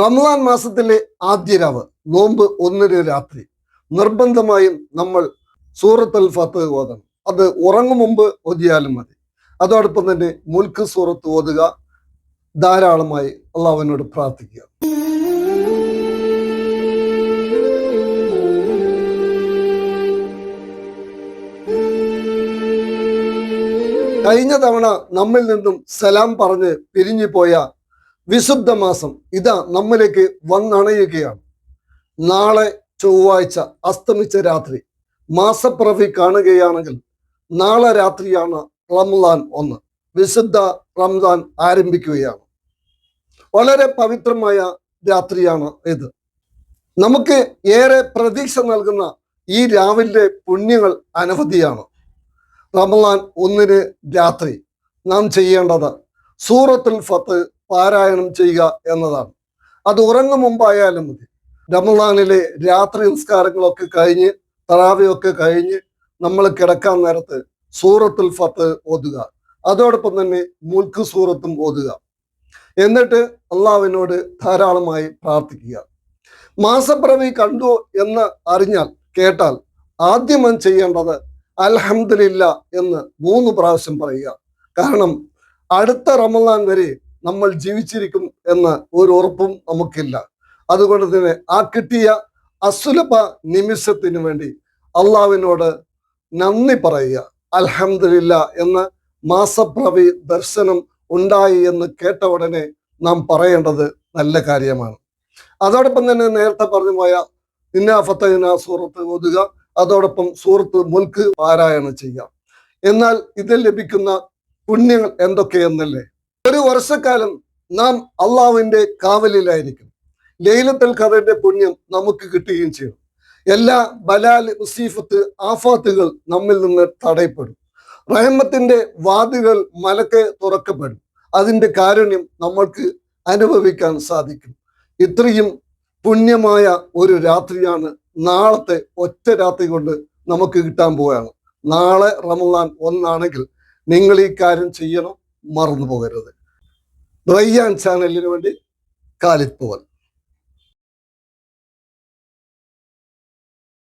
റംസാൻ മാസത്തിലെ ആദ്യ രാവ് നോമ്പ് ഒന്നര രാത്രി. നിർബന്ധമായും നമ്മൾ സൂറത്ത് അൽ ഫത്ത് ഓതണം. അത് ഉറങ്ങും മുമ്പ് ഓതിയാലും മതി. അതോടൊപ്പം തന്നെ മുൽക്ക് സൂറത്ത് ഓതുക. ധാരാളമായി അള്ളാഹുവിനോട് പ്രാർത്ഥിക്കുക. കഴിഞ്ഞ തവണ നമ്മിൽ നിന്നും സലാം പറഞ്ഞ് പിരിഞ്ഞു പോയ വിശുദ്ധ മാസം ഇതാ നമ്മിലേക്ക് വന്നണയുകയാണ്. നാളെ ചൊവ്വാഴ്ച അസ്തമിച്ച രാത്രി മാസപ്പിറവി കാണുകയാണെങ്കിൽ നാളെ രാത്രിയാണ് റംസാൻ ഒന്ന്. വിശുദ്ധ റംസാൻ ആരംഭിക്കുകയാണ്. വളരെ പവിത്രമായ രാത്രിയാണ് ഇത്. നമുക്ക് ഏറെ പ്രതീക്ഷ നൽകുന്ന ഈ രാവിലെ പുണ്യങ്ങൾ അനവധിയാണ്. റമലാൻ ഒന്നിന് രാത്രി നാം ചെയ്യേണ്ടത് സൂറത്തുൽ ഫത്ത് പാരായണം ചെയ്യുക എന്നതാണ്. അത് ഉറങ്ങും മുമ്പായാലും മതി. റമലാനിലെ രാത്രി നിസ്കാരങ്ങളൊക്കെ കഴിഞ്ഞ് തറാവിയൊക്കെ കഴിഞ്ഞ് നമ്മൾ കിടക്കാൻ നേരത്ത് സൂറത്തുൽ ഫത്ത് ഓതുക. അതോടൊപ്പം തന്നെ മുൽക്ക് സൂറത്തും ഓതുക. എന്നിട്ട് അള്ളാവിനോട് ധാരാളമായി പ്രാർത്ഥിക്കുക. മാസപ്പിറവി കണ്ടു എന്ന് അറിഞ്ഞാൽ കേട്ടാൽ ആദ്യം നാം ചെയ്യേണ്ടത് അൽഹംദുലില്ല എന്ന് മൂന്ന് പ്രാവശ്യം പറയുക. കാരണം അടുത്ത റമദാൻ വരെ നമ്മൾ ജീവിച്ചിരിക്കും എന്ന ഒരു ഉറപ്പും നമുക്കില്ല. അതുകൊണ്ട് തന്നെ ആ കിട്ടിയ അസുലഭ നിമിഷത്തിന് വേണ്ടി അള്ളാവിനോട് നന്ദി പറയുക. അലഹമില്ല എന്ന് മാസപ്രവി ദർശനം ഉണ്ടായി എന്ന് കേട്ട ഉടനെ നാം പറയേണ്ടത് നല്ല കാര്യമാണ്. അതോടൊപ്പം തന്നെ നേരത്തെ പറഞ്ഞു പോയ ഇന്ന സുഹൃത്ത് സൂറത്ത് ഓതുക. അതോടൊപ്പം സൂറത്ത് മുൽക്ക് പാരായണം ചെയ്യാം എന്നാൽ ഇതിൽ ലഭിക്കുന്ന പുണ്യങ്ങൾ എന്തൊക്കെയെന്നല്ലേ? ഒരു വർഷക്കാലം നാം അള്ളാവിന്റെ കാവലിലായിരിക്കും. ലൈലത്തൽ ഖദറിന്റെ പുണ്യം നമുക്ക് കിട്ടുകയും ചെയ്യും. എല്ലാ ബലാൽ മുസീഫത്ത് ആഫാത്തുകൾ നമ്മിൽ നിന്ന് തടയപ്പെടും. റഹമത്തിന്റെ വാതികൾ മലക്കെ തുറക്കപ്പെടും. അതിന്റെ കാരുണ്യം നമ്മൾക്ക് അനുഭവിക്കാൻ സാധിക്കും. ഇത്രയും പുണ്യമായ ഒരു രാത്രിയാണ് നാളത്തെ ഒറ്റ രാത്രി കൊണ്ട് നമുക്ക് കിട്ടാൻ പോവുകയാണ്. നാളെ റമദാൻ ഒന്നാണെങ്കിൽ നിങ്ങൾ ഈ കാര്യം ചെയ്യണം. മറന്നു പോകരുത് റയ്യാൻ ചാനലിന് വേണ്ടി കാലിത്